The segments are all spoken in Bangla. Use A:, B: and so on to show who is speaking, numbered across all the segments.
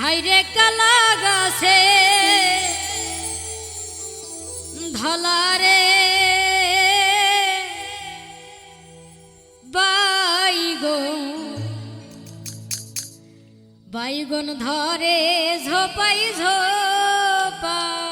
A: হাইরে কালা গাছে। ধলারে। বাইগন। বাইগন ধরে ঝোপাই ঝোপা।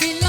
A: Baby,